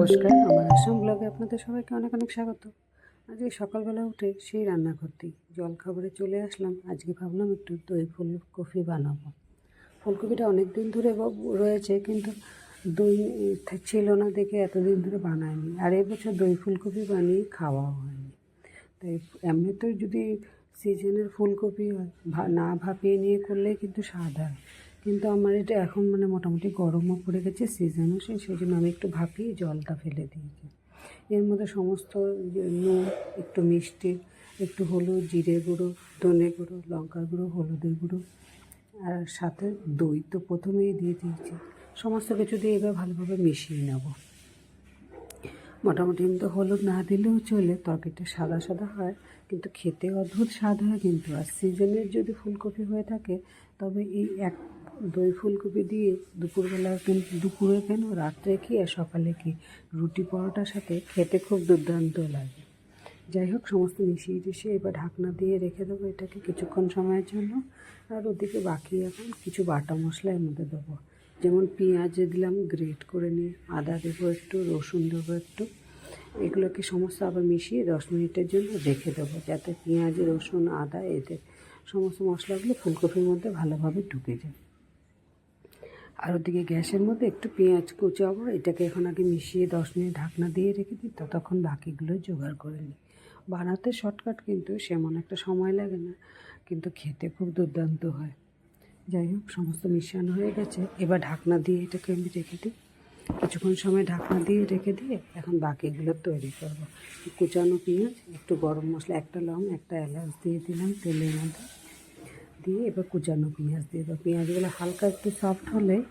নমস্কার, আমার আসাম ব্লগে আপনাদের সবাইকে অনেক অনেক স্বাগত। আজকে সকালবেলা উঠে সেই রান্না করতেই জল খাবারে চলে আসলাম। আজকে ভাবলাম একটু দই ফুলকপি বানাবো। ফুলকপিটা অনেক দিন ধরে রয়েছে, কিন্তু দই ছিল না দেখে এতদিন ধরে বানায়নি। আর এবছর দই ফুলকপি বানিয়ে খাওয়াও হয়নি। তাই এমনিতে যদি সিজনের ফুলকপি হয় না ভাপিয়ে নিয়ে করলে কিন্তু স্বাদ হয়। কিন্তু আমার এটা এখন মানে মোটামুটি গরমও পড়ে গেছে সিজনও সেই সেই জন্য আমি একটু ভাপিয়ে জলটা ফেলে দিয়েছি এর মধ্যে সমস্ত নুন, একটু মিষ্টি, একটু হলুদ, জিরে গুঁড়ো, ধনে গুঁড়ো লঙ্কা গুঁড়ো, হলুদের গুঁড়ো, আর সাথে দই তো প্রথমেই দিয়ে দিয়েছি। সমস্ত কিছু দিয়ে এবার ভালোভাবে মিশিয়ে নেব। মোটামুটি কিন্তু হলুদ না দিলেও চলে, তরকারিটা সাদা সাদা হয়, কিন্তু খেতে অদ্ভুত স্বাদ হয় কিন্তু। আর সিজনের যদি ফুলকপি হয়ে থাকে, তবে এই এক দই ফুলকপি দিয়ে দুপুরবেলা কিন্তু দুপুরে কেন, রাত্রে কি, আর সকালে কি? রুটি পরোটার সাথে খেতে খুব দুর্দান্ত লাগে। যাই হোক, সমস্ত মিশিয়ে টিশিয়ে এবার ঢাকনা দিয়ে রেখে দেবো এটাকে কিছুক্ষণ সময়ের জন্য। আর ওদিকে বাকি এখন কিছু বাটা মশলা এর মধ্যে দেবো। যেমন পেঁয়াজ দিলাম, গ্রেট করে নিয়ে আদা দেবো একটু, রসুন দেবো একটু। এগুলোকে সমস্ত আবার মিশিয়ে দশ মিনিটের জন্য রেখে দেবো, যাতে পেঁয়াজ, রসুন, আদা এদের সমস্ত মশলাগুলো ফুলকপির মধ্যে ভালোভাবে ঢুকে যায়। আর ওদিকে গ্যাসের মধ্যে একটু পেঁয়াজ কুচাবো এটাকে এখন আগে মিশিয়ে দশ মিনিট ঢাকনা দিয়ে রেখে দিই, ততক্ষণ বাকিগুলো জোগাড় করে নিই। বানাতে শর্টকাট কিন্তু সেমন একটা সময় লাগে না, কিন্তু খেতে খুব দুর্দান্ত হয়। যাই হোক, সমস্ত মিশ্রণ হয়ে গেছে, এবার ঢাকনা দিয়ে এটাকে আমি রেখে দিই। কিছুক্ষণ সময় ঢাকনা দিয়ে রেখে দিয়ে এখন বাকিগুলো তৈরি করব। কুচানো পেঁয়াজ, একটু গরম মশলা, একটা লং, একটা এলাচ দিয়ে দিলাম তেলের মধ্যে। দিয়ে এবার কুচানো পেঁয়াজ দিয়ে দেবো। পেঁয়াজগুলো হালকা একটু সফট হলে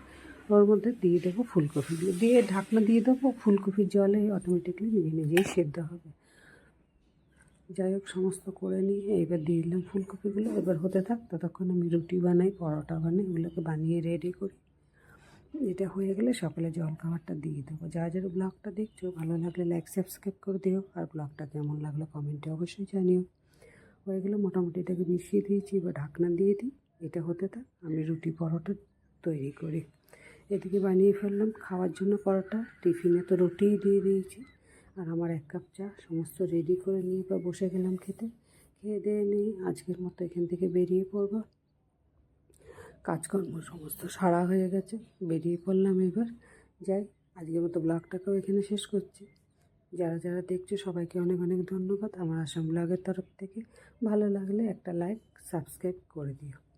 ওর মধ্যে দিয়ে দেবো ফুলকপিগুলো দিয়ে। দিয়ে ঢাকনা দিয়ে দেবো, ফুলকপির জলে অটোমেটিকলি নিজে নিজেই সেদ্ধ হবে। যাই হোক, সমস্ত করে নিয়ে এবার দিয়ে দিলাম ফুলকপিগুলো। এবার হতে থাক, ততক্ষণ আমি রুটি বানাই, পরোটা বানাই এগুলোকে বানিয়ে রেডি করি। এটা হয়ে গেলে সকালে জল খাবারটা দিয়ে দেবো। যা যার ব্লগটা দেখছ, ভালো লাগলে লাইক সাবস্ক্রাইব করে দিও। আর ব্লগটা কেমন লাগল কমেন্টে অবশ্যই জানিও। হয়ে গেলে। মোটামুটি এটাকে মিশিয়ে দিয়েছি বা ঢাকনা দিয়ে দিই। এটা হতে থাক, আমি রুটি পরোটা তৈরি করি। এদিকে বানিয়ে ফেললাম। খাওয়ার জন্য পরোটা, টিফিনে তো রুটিই দিয়ে দিয়েছি। আর আমার এক কাপ চা, সমস্ত রেডি করে নিয়ে বা বসে গেলাম খেতে। খেয়ে দিয়ে নেই আজকের মতো এখান থেকে বেরিয়ে পড়ব। কাজকর্ম সমস্ত সারা হয়ে গেছে, বেরিয়ে পড়লাম এবার। যাই, আজকের মতো ব্লগটাকেও এখানে শেষ করছি। যারা যারা দেখছ, সবাইকে অনেক অনেক ধন্যবাদ। আমার আসাম ব্লগের তরফ থেকে। ভালো লাগলে একটা লাইক সাবস্ক্রাইব করে দিও।